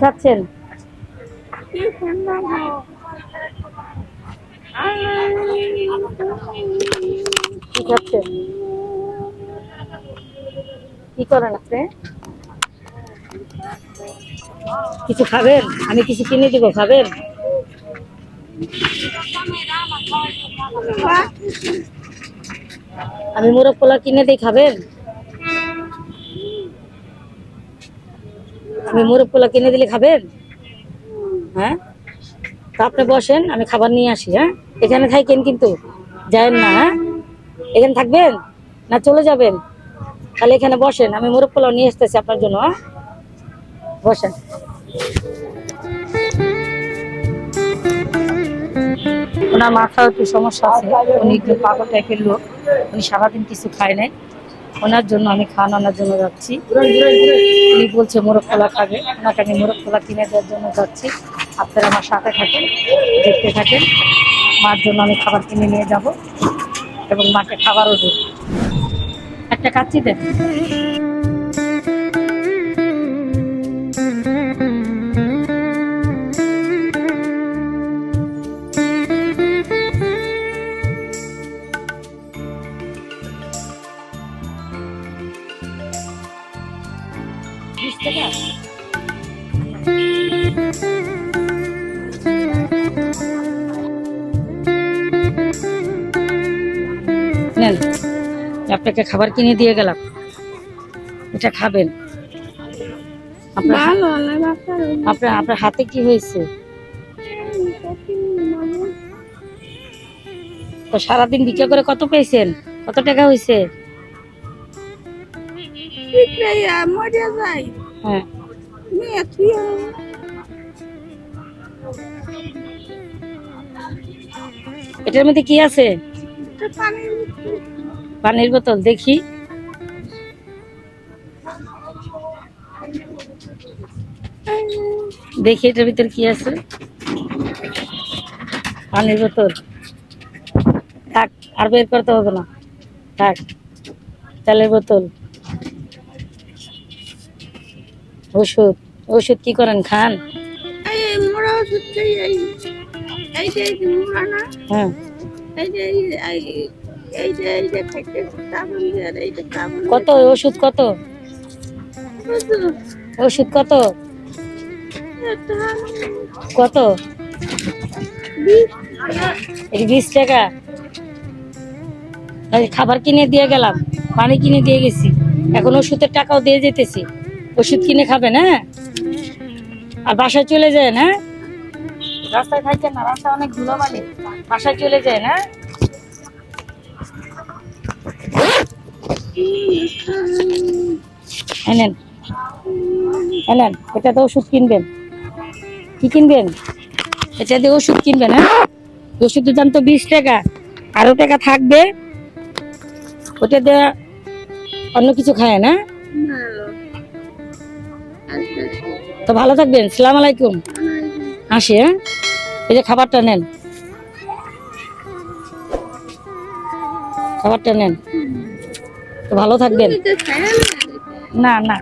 খাচ্ছেন? কি খাচ্ছেন? কি করেন আপনি? কিছু খাবেন? আমি কিছু কিনে দিব, খাবেন? আমি মোরগ পোলা কিনে দিই, খাবেন? আমি মোরগ পোলা কিনে দিলে খাবেন? হ্যাঁ? তা আপনি বসেন, আমি খাবার নিয়ে আসি হ্যাঁ? এখানে থাকেন কিন্তু, যায়েন না হ্যাঁ? এখানে থাকবেন না চলে যাবেন? তাহলে এখানে বসেন, আমি মোরগ পোলাও নিয়ে আসতেছি আপনার জন্য হ্যাঁ? বসেন। ওনার মাথাও একটু সমস্যা আছে, উনি একটু পাগল টাইপের লোক, উনি সারাদিন কিছু খায় নাই। ওনার জন্য আমি খান আনার জন্য যাচ্ছি। উনি বলছে, মোরগ খোলা খাবে। ওনাকে আমি মোরগ খোলা কিনে দেওয়ার জন্য যাচ্ছি। আপনারা আমার সাথে থাকেন, দেখতে থাকেন। মার জন্য আমি খাবার কিনে নিয়ে যাব এবং মাকে খাবারও দেব। একটা কাচ্চি দেন। নেন আপনাকে খাবার কিনে দিয়ে গেলাম। এটা খাবেন। আপনার আপনার হাতে কি হয়েছে? তো সারাদিন বিক্রি করে কত পেয়েছেন? কত টাকা হয়েছে? যাই হ্যাঁ। এটার মধ্যে কি আছে? পানির বোতল, দেখি। দেখি এটার ভিতর কি আছে। পানির বোতল। থাক, আর বের করতে হবে না। থাক তেলের বোতল। ওষুধ ওষুধ কি করেন খান? কত? ওষুধ কত? ওষুধ কত? কত? বিশ টাকা। এই খাবার কিনে দিয়ে গেলাম পানি কিনে দিয়ে গেছি। এখন ওষুধের টাকাও দিয়ে যেতেছি। ওষুধ কিনে খাবেন হ্যাঁ? আর বাসায় চলে যায় না রাস্তায় থাকছেন না, রাস্তা অনেক ধুলোবালি। বাসায় চলে যায় না এনেন এনেন এটাতে ওষুধ কিনবেন। কি কিনবেন? এটা দিয়ে ওষুধ কিনবেন হ্যাঁ? ওষুধের দাম তো বিশ টাকা আরও টাকা থাকবে। ওটা দিয়ে অন্য কিছু খায় না। তো ভালো থাকবেন। সালাম আলাইকুম। আসি হ্যাঁ? এই যে খাবারটা নেন। খাবারটা নেন। তো ভালো থাকবেন। না না।